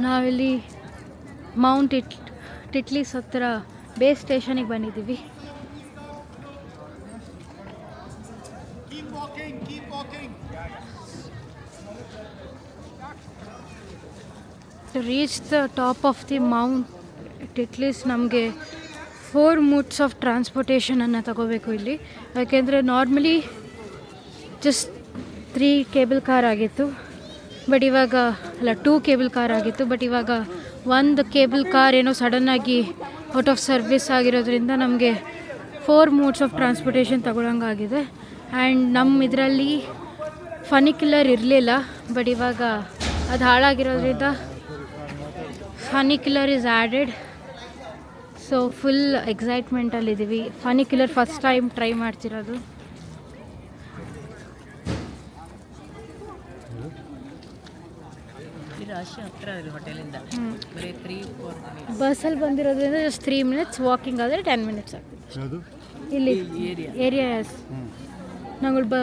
ನಾವಿಲ್ಲಿ mount it Titlis ಹತ್ರ base ಸ್ಟೇಷನಿಗೆ ಬಂದಿದ್ದೀವಿ. To reach the top of the mount Titlis ನಮಗೆ ಫೋರ್ ಮೂಡ್ಸ್ ಆಫ್ ಟ್ರಾನ್ಸ್ಪೋರ್ಟೇಷನನ್ನು ತಗೋಬೇಕು ಇಲ್ಲಿ. ಯಾಕೆಂದರೆ normally just three cable car ಆಗಿತ್ತು. ಬಟ್ ಇವಾಗ, ಅಲ್ಲ ಟೂ ಕೇಬಲ್ ಕಾರ್ ಆಗಿತ್ತು ಬಟ್ ಇವಾಗ ಒಂದು ಕೇಬಲ್ ಕಾರ್ ಏನೋ ಸಡನ್ನಾಗಿ ಔಟ್ ಆಫ್ ಸರ್ವಿಸ್ ಆಗಿರೋದ್ರಿಂದ ನಮಗೆ ಫೋರ್ ಮೋಡ್ಸ್ ಆಫ್ ಟ್ರಾನ್ಸ್ಪೋರ್ಟೇಷನ್ ತಗೊಳಂಗಾಗಿದೆ. ಆ್ಯಂಡ್ ನಮ್ಮ ಇದರಲ್ಲಿ ಫನಿಕ್ಯುಲರ್ ಇರಲಿಲ್ಲ ಬಟ್ ಇವಾಗ ಅದು ಹಾಳಾಗಿರೋದ್ರಿಂದ funicular is added so full ಎಕ್ಸೈಟ್ಮೆಂಟಲ್ಲಿದ್ದೀವಿ funicular first time try ಮಾಡ್ತಿರೋದು. ಹತ್ರ ಹೋಟೆಲಿಂದ ಬರೀ ತ್ರೀ ಫೋರ್ ಬಸ್ಸಲ್ಲಿ ಬಂದಿರೋದ್ರಿಂದ ಜಸ್ಟ್ ತ್ರೀ ಮಿನಿಟ್ಸ್ ವಾಕಿಂಗ್ ಆದರೆ ಟೆನ್ ಮಿನಿಟ್ಸ್ ಆಗ್ತದೆ. ಇಲ್ಲಿ ಏರಿಯಾ ಏರಿಯಾಸ್ ನಂಗಳು ಬ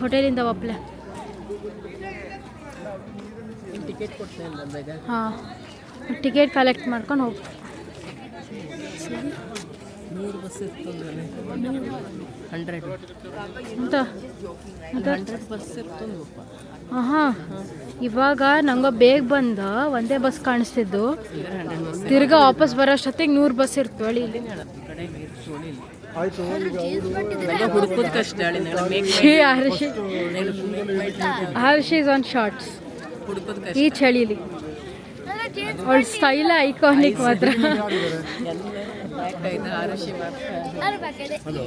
ಹೋಟೆಲಿಂದ ಒಪ್ಲೆ. ಟಿಕೆಟ್ ಕೊಡ್ತಾ ಇಲ್ಲ ಹಾಂ. ಟಿಕೆಟ್ ಕಲೆಕ್ಟ್ ಮಾಡ್ಕೊಂಡು ಹೋಗ್ತೀವಿ ನೂರು ಬಸ್ ಇರ್ತದೆ. ಹಂಡ್ರೆಡ್. ಅಂತ ಹಂಡ್ರೆಡ್ ಬಸ್ ಹಾಂ ಇವಾಗ ನಂಗೆ ಬೇಗ ಬಂದ ಒಂದೇ ಬಸ್ ಕಾಣಿಸ್ತಿದ್ದು. ತಿರ್ಗಾ ವಾಪಸ್ ಬರೋಷ್ಟೊತ್ತಿಗೆ ನೂರು ಬಸ್ ಇರ್ತು. ಹೇಳಿ ಇಲ್ಲಿ ಹರ್ಷಿ. ಆನ್ ಶಾರ್ಟ್ಸ್ ಹುಡುಕೋದು ಕಷ್ಟ ಈ ಚಳಿಲಿ ಅವಳ ಸ್ಟೈಲ್ ಐಕಾನಿಕ್ ಮಾತ್ರ. ಎಲ್ಲ ಬ್ಯಾಕ್ ಐದು ಆರುಷಿ ಮಾತ್ರ ಹಲೋ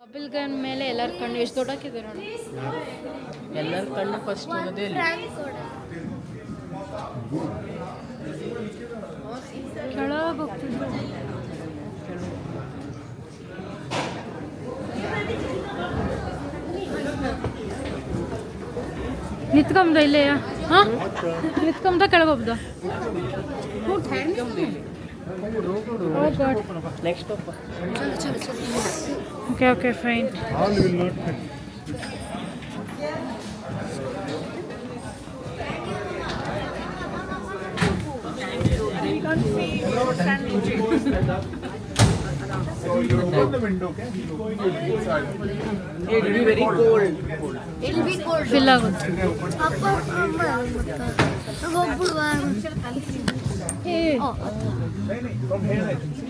ಬಬಲ್ ಗನ್ ಮೇಲೆ ಎಲ್ಲರ ಕಣ್ಣು ಎಷ್ಟು ದೊಡ್ಡಕ್ಕಿದೆ ನೋಡಿ. ಎಲ್ಲರ ಕಣ್ಣು ಫಸ್ಟ್ ಹೋಗೋದೇ ಇಲ್ಲಿ. ಕೆಳಗೆ ಹಾ ನಿತ್ಕೊಂಬ ಇಲ್ಲೇ ಹಾಂ ನಿತ್ಕೊಂಬ ಕೆಳಗೆ ಹೋಗ್ದ. Next Okay, okay, fine. All will not fit. It will be very cold. It will be cold. Fill out. Appa, Appa, Appa. Hey. Oh. From here, I think.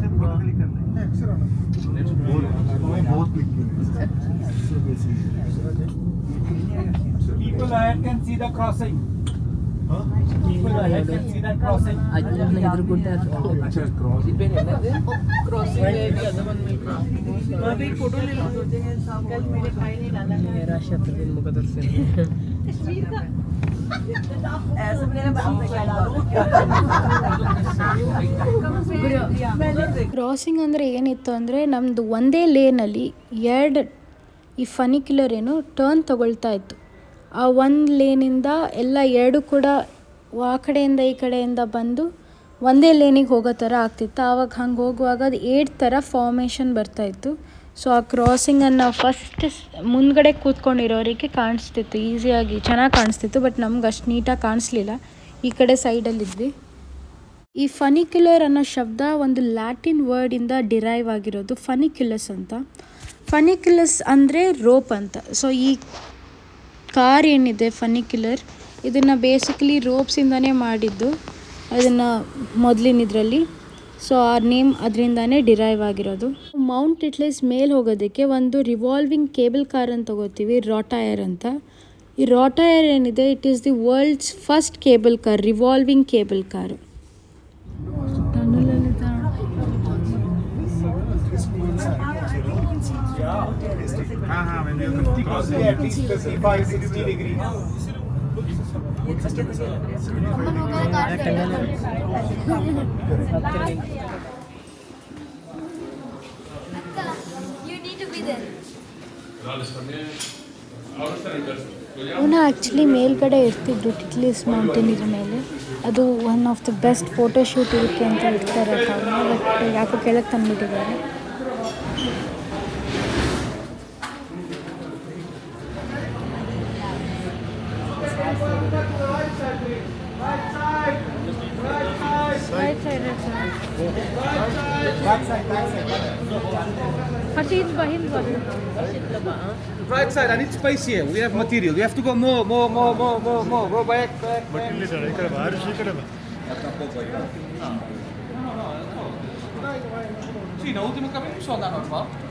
People ahead can see the crossing. Huh? People ahead can see the crossing. I think they are good at crossing. है कि अदमन में वहाँ पे एक photo ले लो कल मेरे भाई ने डाला मेरा शत्रु मुकदर से तस्वीर का ಕ್ರಾಸಿಂಗ್ ಅಂದರೆ ಏನಿತ್ತು ಅಂದರೆ ನಮ್ಮದು ಒಂದೇ ಲೇನಲ್ಲಿ ಎರಡು ಈ ಫನಿಕ್ಯುಲರ್ ಏನು ಟರ್ನ್ ತಗೊಳ್ತಾ ಇತ್ತು. ಆ ಒಂದು ಲೇನಿಂದ ಎಲ್ಲ ಎರಡು ಕೂಡ ಆ ಕಡೆಯಿಂದ ಈ ಕಡೆಯಿಂದ ಬಂದು ಒಂದೇ ಲೇನಿಗೆ ಹೋಗೋ ಥರ ಆಗ್ತಿತ್ತು. ಆವಾಗ ಹಂಗೆ ಹೋಗುವಾಗ ಅದು ಏಟ್ ಥರ ಫಾರ್ಮೇಷನ್ ಬರ್ತಾಯಿತ್ತು ಸೊ ಆ ಕ್ರಾಸಿಂಗನ್ನು ಫಸ್ಟ್ ಮುಂದ್ಗಡೆ ಕೂತ್ಕೊಂಡಿರೋರಿಗೆ ಕಾಣಿಸ್ತಿತ್ತು ಈಸಿಯಾಗಿ ಚೆನ್ನಾಗಿ ಕಾಣಿಸ್ತಿತ್ತು ಬಟ್ ನಮ್ಗೆ ಅಷ್ಟು ನೀಟಾಗಿ ಕಾಣಿಸ್ಲಿಲ್ಲ. ಈ ಕಡೆ ಸೈಡಲ್ಲಿದ್ವಿ ಈ ಫನಿಕ್ಯುಲರ್ ಅನ್ನೋ ಶಬ್ದ ಒಂದು ಲ್ಯಾಟಿನ್ ವರ್ಡಿಂದ ಡಿರೈವ್ ಆಗಿರೋದು ಫನಿಕ್ಯುಲಸ್ ಅಂತ. ಫನಿಕ್ಯುಲಸ್ ಅಂದರೆ ರೋಪ್ ಅಂತ. ಸೊ ಈ ಕಾರ್ ಏನಿದೆ ಫನಿಕ್ಯುಲರ್ ಇದನ್ನು ಬೇಸಿಕಲಿ ರೋಪ್ಸಿಂದನೇ ಮಾಡಿದ್ದು. ಅದನ್ನು ಮೊದಲಿನ ಇದರಲ್ಲಿ. ಸೊ ಆ ನೇಮ್ ಅದರಿಂದಾನೇ ಡಿರೈವ್ ಆಗಿರೋದು ಮೌಂಟ್ ಇಟ್ಲೇಸ್ ಮೇಲೆ ಹೋಗೋದಕ್ಕೆ ಒಂದು ರಿವಾಲ್ವಿಂಗ್ ಕೇಬಲ್ ಕಾರ್ ಅಂತ ತಗೋತೀವಿ ರಾಟೈರ್ ಅಂತ ಈ ರಾಟೈರ್ ಏನಿದೆ it is the world's first cable car revolving cable car Crossing at least 55, 60 degree. ಅವನ್ನ ಆ್ಯಕ್ಚುಲಿ ಮೇಲ್ಗಡೆ ಇರ್ತಿದ್ರು ಟಿಟ್ಲೀಸ್ ಮೌಂಟೇನ್ ಇದ್ರ ಮೇಲೆ. ಅದು one of the best photo shoot ಇರುತ್ತೆ ಅಂತ ಇರ್ತಾರೆ ಯಾಕೋ ಕೆಳಗೆ ತಂದುಬಿಟ್ಟಿದ್ದಾರೆ. Right side, I need space here. We have material. We have to go more, more, more, more, more, more. Go back, back, back. Sì, no, ultimo capito sono andato qua.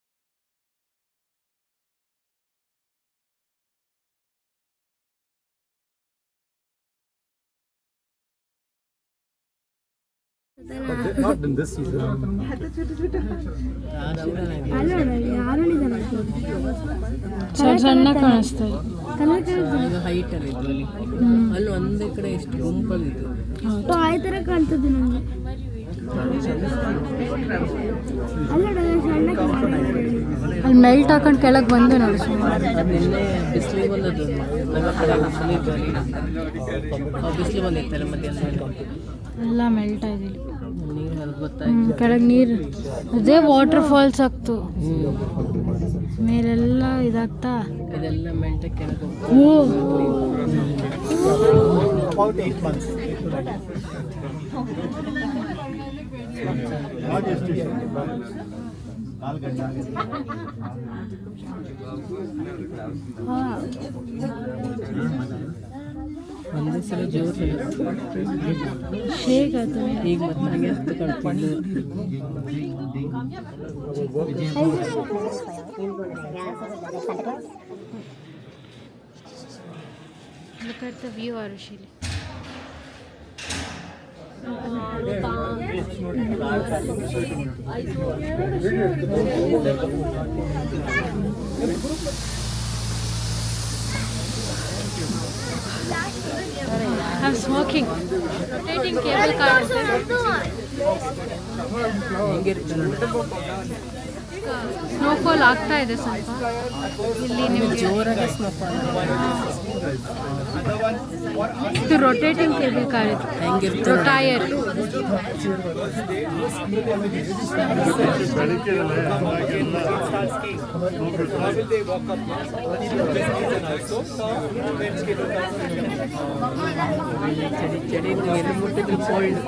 But not in this season. ಸಣ್ಣ ಸಣ್ಣ ಇದು height ಅಲ್ಲಿ ಒಂದೇ ಕಡೆ ಎಷ್ಟು ಗುಂಪಲ್ಲಿತ್ತು ಆ ಥರ ಕಾಣ್ತದೆ ನನಗೆ ಅಲ್ಲ ಮೆಲ್ಟ್ ಹಾಕೊಂಡು ಕೆಳಗೆ ಬಂದು ನೋಡಿ ನಿನ್ನೆ ಬಿಸಿಲು ಬಂದದ್ದು ನಮ್ಮ ಕಡೆ ಬಿಸಿಲು ಬಂದಿತ್ತಲ್ಲ ಮಧ್ಯಾಹ್ನ ಎಲ್ಲ ಮೆಲ್ಟ್ ಆಗಿದೆ ಕೆಳಗೆ ನೀರು ಅದೇ ವಾಟರ್ ಫಾಲ್ಸ್ ಆಗ್ತು ಮೇಲೆಲ್ಲ ಇದಾಗ್ತಾ. ಇದೆಲ್ಲ ಮೆಂಟ सर ज़ोर शेर का तो एक मत मांगे तो Look at the view, Arushili. I saw. I'm smoking. Rotating cable car. Snowfall ಆಗ್ತಾ ಇದೆ ಸ್ವಲ್ಪ. ಇಲ್ಲಿ ನಿಮಗೆ ಇದು ರೊಟೇಟಿಂಗ್ ಕೇಬಲ್ ಕಾರ್ ಇದು ಚಳಿ ಚಳಿ ಎಲ್ಲಿ ಮುಟ್ಟಿದ್ರು ಕೋಲ್ಡ್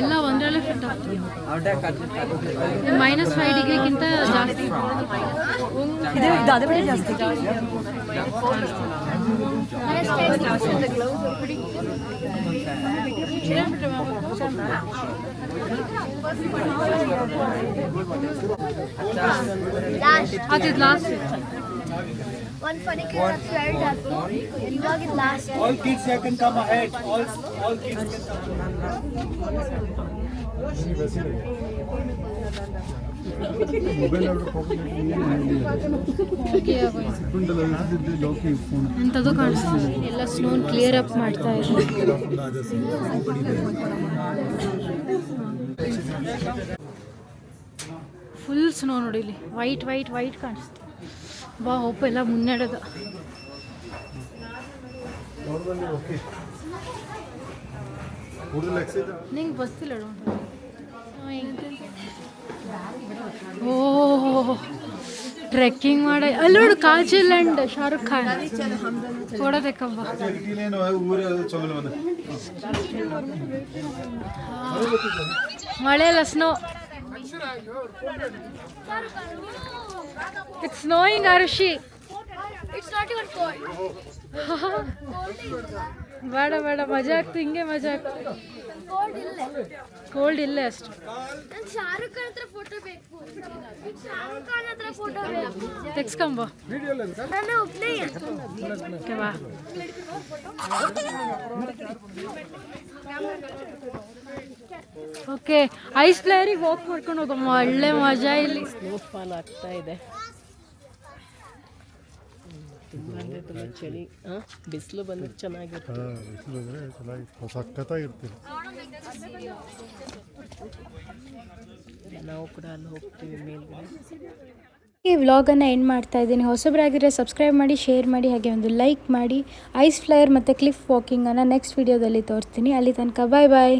ಎಲ್ಲ ಒಂದರಲ್ಲೇ ಫಿಟ್ ಆಗ್ತೀವಿ. ಮೈನಸ್ ಫೈವ್ ಡಿಗ್ರಿಗಿಂತ ಜಾಸ್ತಿ. ಅದು ಲಾಸ್ಟ್ ಒಂದು ಫನಿಕ್ಯುಲರ್ ಫ್ಲೈಟ್ ಆಯ್ತು ಇವಾಗ last All kids here can come ahead. All, all kids can come. ಎಂಥದ್ದು ಕಾಣಿಸ್ತಿದೆ ಎಲ್ಲ ಸ್ನೋ ಕ್ಲಿಯರ್ ಅಪ್ ಮಾಡ್ತಾ ಇದೆ ಫುಲ್ ಸ್ನೋ ನೋಡಿಲಿ ಇಲ್ಲಿ ವೈಟ್ ವೈಟ್ ವೈಟ್ ಕಾಣಿಸ್ತು ಬಾ ಒಪ್ಪ ಎಲ್ಲ ಮುನ್ನಡೆದ. ನಿಂಗೆ ಬಸ್ತಿಲ್ಲ ಓ ಟ್ರೆಕ್ಕಿಂಗ್ ಮಾಡ. ಅಲ್ಲಿ ನೋಡು, ಕಾಜಲ್ ಅಂಡ್ ಶಾರುಖ್ ಖಾನ್. ಕೊಡೋದಕ್ಕಬ್ಬ ಮಳೆ ಲಸ್ನೋ ಸ್ನೋ ಇಟ್ಸ್ ಸ್ನೋಯಿಂಗ್ ಅರ್ಷಿ ಇಟ್ಸ್ ನಾಟ್ ಇವನ್ ಕೋಲ್ಡ್ ಬೇಡ ಬೇಡ ಮಜಾ ಆಗ್ತು ಹಿಂಗೆ ಮಜಾ ಆಗ್ತು. ಕೋಲ್ಡ್ ಇಲ್ಲ. ಕೋಲ್ಡ್ ಇಲ್ಲೇ ಅಷ್ಟು. ನನ್ ಶಾರುಖ್ ಖಾನ್ ಹತ್ರ ಫೋಟೋ ಬೇಕು. ಶಾರುಖ್ ಖಾನ್ ಹತ್ರ ಫೋಟೋ ಬೇಕು. ತೆಗ್ಸ್ಕೊಂಬ. ನನ್ನ ಒಬ್ಬನೇ ಓಕೆ ಬಾ. ಓಕೆ ಐಸ್ ಪ್ಲೇಯರಿಗೆ ವಾಕ್ ಮಾಡ್ಕೊಂಡು ಹೋಗಮ್ಮ ಒಳ್ಳೆ ಮಜಾ ಇಲ್ಲಿ. ಸ್ನೋ ಫಾಲ್ ಆಗ್ತಾ ಇದೆ. ತುಂಬ ಅಂದರೆ ತುಂಬ ಚಳಿ ಹಾಂ ಬಿಸಿಲು ಬಂದರೆ ಚೆನ್ನಾಗಿರುತ್ತೆ ಸಖತ್ತಾಗಿರ್ತೀವಿ. ನಾವು ಕೂಡ ಅಲ್ಲಿ ಹೋಗ್ತೀವಿ ಮೇಲ್ಗಡೆ. ಈ ವ್ಲಾಗನ್ನು ಎಂಡ್ ಮಾಡ್ತಾ ಇದ್ದೀನಿ. ಹೊಸಬರಾಗಿದ್ದರೆ ಸಬ್ಸ್ಕ್ರೈಬ್ ಮಾಡಿ ಶೇರ್ ಮಾಡಿ ಹಾಗೆ ಒಂದು ಲೈಕ್ ಮಾಡಿ. ಐಸ್ ಫ್ಲೈಯರ್ ಮತ್ತು ಕ್ಲಿಫ್ ವಾಕಿಂಗನ್ನು ನೆಕ್ಸ್ಟ್ ವೀಡಿಯೋದಲ್ಲಿ ತೋರಿಸ್ತೀನಿ. ಅಲ್ಲಿ ತನಕ ಬಾಯ್ ಬಾಯ್